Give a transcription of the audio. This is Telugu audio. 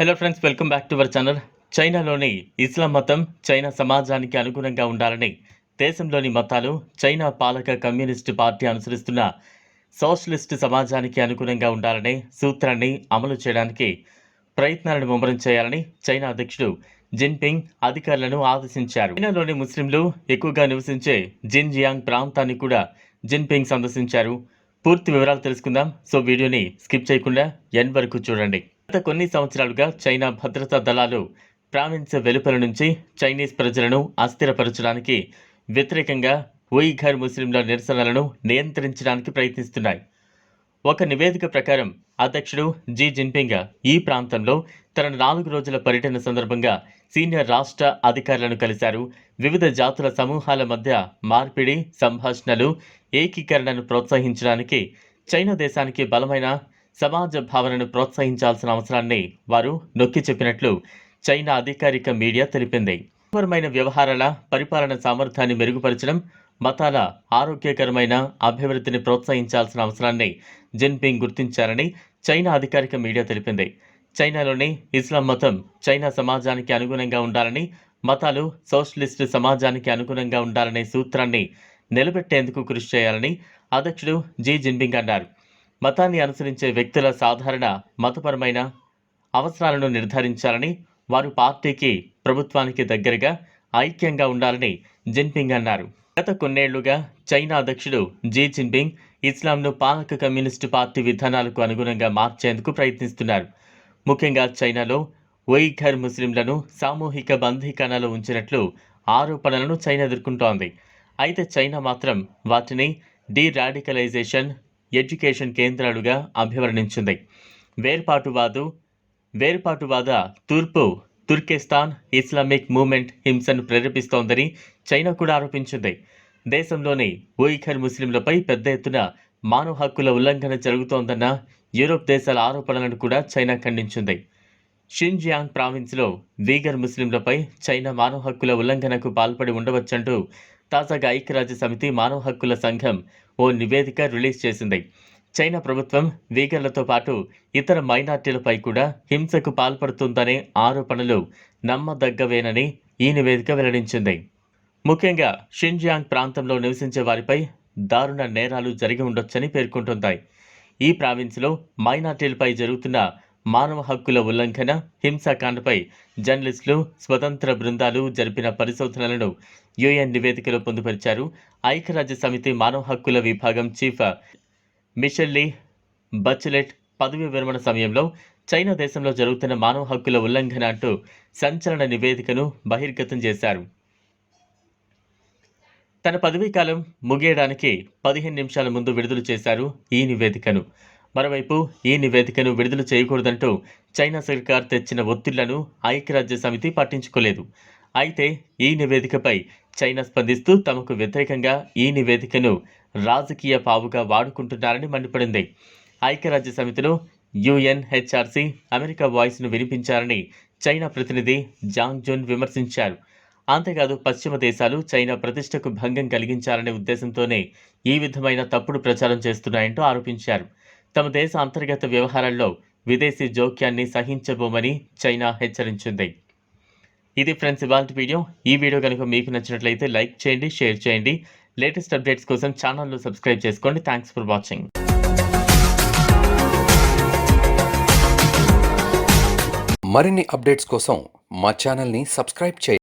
Hello friends welcome back to our channel చైనాలోని ఇస్లాం మతం చైనా సమాజానికి అనుగుణంగా ఉండాలని దేశంలోని మతాలు చైనా పాలక కమ్యూనిస్టు పార్టీ అనుసరిస్తున్న సోషలిస్ట్ సమాజానికి అనుగుణంగా ఉండాలనే సూత్రాన్ని అమలు చేయడానికి ప్రయత్నాలను ముమ్మరం చేయాలని చైనా అధ్యక్షుడు జిన్పింగ్ అధికారులను ఆదేశించారు. చైనాలోని ముస్లింలు ఎక్కువగా నివసించే జిన్జియాంగ్ ప్రాంతాన్ని కూడా జిన్పింగ్ సందర్శించారు. పూర్తి వివరాలు తెలుసుకుందాం. సో వీడియోని స్కిప్ చేయకుండా ఎన్ వరకు చూడండి. గత కొన్ని సంవత్సరాలుగా చైనా భద్రతా దళాలు ప్రావిన్స్ వెలుపల నుంచి చైనీస్ ప్రజలను అస్థిరపరచడానికి వ్యతిరేకంగా ఉయిఘర్ ముస్లింల నిరసనలను నియంత్రించడానికి ప్రయత్నిస్తున్నాయి. ఒక నివేదిక ప్రకారం అధ్యక్షుడు జీ జిన్పింగ్ ఈ ప్రాంతంలో తన నాలుగు రోజుల పర్యటన సందర్భంగా సీనియర్ రాష్ట్ర అధికారులను కలిశారు. వివిధ జాతుల సమూహాల మధ్య మార్పిడి సంభాషణలు ఏకీకరణను ప్రోత్సహించడానికి చైనా దేశానికి బలమైన సమాజ భావనను ప్రోత్సహించాల్సిన అవసరాన్ని వారు నొక్కి చెప్పినట్లు చైనా అధికారిక మీడియా తెలిపింది. పరమైన వ్యవహారాల పరిపాలన సామర్థ్యాన్ని మెరుగుపరచడం మతాల ఆరోగ్యకరమైన అభివృద్ధిని ప్రోత్సహించాల్సిన అవసరాన్ని జిన్పింగ్ గుర్తించారని చైనా అధికారిక మీడియా తెలిపింది. చైనాలోని ఇస్లాం మతం చైనా సమాజానికి అనుగుణంగా ఉండాలని మతాలు సోషలిస్టు సమాజానికి అనుగుణంగా ఉండాలనే సూత్రాన్ని నిలబెట్టేందుకు కృషి చేయాలని అధ్యక్షుడు జీ జిన్పింగ్ అన్నారు. మతాన్ని అనుసరించే వ్యక్తుల సాధారణ మతపరమైన అవసరాలను నిర్ధారించాలని వారు పార్టీకి ప్రభుత్వానికి దగ్గరగా ఐక్యంగా ఉండాలని జిన్పింగ్ అన్నారు. గత కొన్నేళ్ళుగా చైనా అధ్యక్షుడు జీ జిన్పింగ్ ఇస్లాంను పాలక కమ్యూనిస్టు పార్టీ విధానాలకు అనుగుణంగా మార్చేందుకు ప్రయత్నిస్తున్నారు. ముఖ్యంగా చైనాలో ఉయిఘర్ ముస్లింలను సామూహిక బంధీకరణలో ఉంచినట్లు ఆరోపణలను చైనా ఎదుర్కొంటోంది. అయితే చైనా మాత్రం వాటిని డీ రాడికలైజేషన్ ఎడ్యుకేషన్ కేంద్రాలుగా అభివర్ణించింది. వేర్పాటువాదు వేర్పాటువాద తూర్పు తుర్కిస్తాన్ ఇస్లామిక్ మూవ్మెంట్ హింసను ప్రేరేపిస్తోందని చైనా కూడా ఆరోపించింది. దేశంలోని ఉయిఘర్ ముస్లింలపై పెద్ద ఎత్తున మానవ హక్కుల ఉల్లంఘన జరుగుతోందన్న యూరోప్ దేశాల ఆరోపణలను కూడా చైనా ఖండించింది. షిన్జియాంగ్ ప్రావిన్స్లో వీగర్ ముస్లింలపై చైనా మానవ హక్కుల ఉల్లంఘనకు పాల్పడి ఉండవచ్చంటూ తాజాగా ఐక్యరాజ్య సమితి మానవ హక్కుల సంఘం ఓ నివేదిక రిలీజ్ చేసింది. చైనా ప్రభుత్వం వీగర్లతో పాటు ఇతర మైనార్టీలపై కూడా హింసకు పాల్పడుతుందనే ఆరోపణలు నమ్మదగ్గవేనని ఈ నివేదిక వెల్లడించింది. ముఖ్యంగా షిన్జియాంగ్ ప్రాంతంలో నివసించే వారిపై దారుణ నేరాలు జరిగి ఉండొచ్చని పేర్కొంటున్నాయి ఈ ప్రావిన్స్లో మైనార్టీలపై జరుగుతున్న మానవ హక్కుల ఉల్లంఘన హింసాకాండపై జర్నలిస్టులు స్వతంత్ర బృందాలు జరిపిన పరిశోధనలను యుఎన్ నివేదికలో పొందుపరిచారు. ఐక్యరాజ్య సమితి మానవ హక్కుల విభాగం చీఫ్ మిషెల్లీ బచ్లెట్ పదవి విరమణ సమయంలో చైనా దేశంలో జరుగుతున్న మానవ హక్కుల ఉల్లంఘన అంటూ సంచలన నివేదికను బహిర్గతం చేశారు. తన పదవీ కాలం ముగియడానికి పదిహేను నిమిషాల ముందు విడుదల చేశారు ఈ నివేదికను. మరోవైపు ఈ నివేదికను విడుదల చేయకూడదంటూ చైనా సర్కార్ తెచ్చిన ఒత్తిళ్ళను ఐక్యరాజ్య సమితి పట్టించుకోలేదు. అయితే ఈ నివేదికపై చైనా స్పందిస్తూ తమకు వ్యతిరేకంగా ఈ నివేదికను రాజకీయ పావుగా వాడుకుంటున్నారని మండిపడింది. ఐక్యరాజ్య సమితిలో యుఎన్హెచ్ఆర్సీ అమెరికా వాయిస్ను వినిపించారని చైనా ప్రతినిధి జాంగ్ జోన్ విమర్శించారు. అంతేకాదు పశ్చిమ దేశాలు చైనా ప్రతిష్టకు భంగం కలిగించాలనే ఉద్దేశంతోనే ఈ విధమైన తప్పుడు ప్రచారం చేస్తున్నాయంటూ ఆరోపించారు. తమ దేశ అంతర్గత వ్యవహారాల్లో విదేశీ జోక్యాన్ని సహించబోమని చైనా హెచ్చరించింది. ఇది ఫ్రెండ్స్ ఇవాళ వీడియో. ఈ వీడియో కనుక మీకు నచ్చినట్లయితే లైక్ చేయండి షేర్ చేయండి. లేటెస్ట్ అప్డేట్స్ కోసం ఛానల్ను సబ్స్క్రైబ్ చేసుకోండి. Thanks for watching. మరిన్ని అప్డేట్స్ కోసం మా ఛానల్ని సబ్స్క్రైబ్ చేయండి.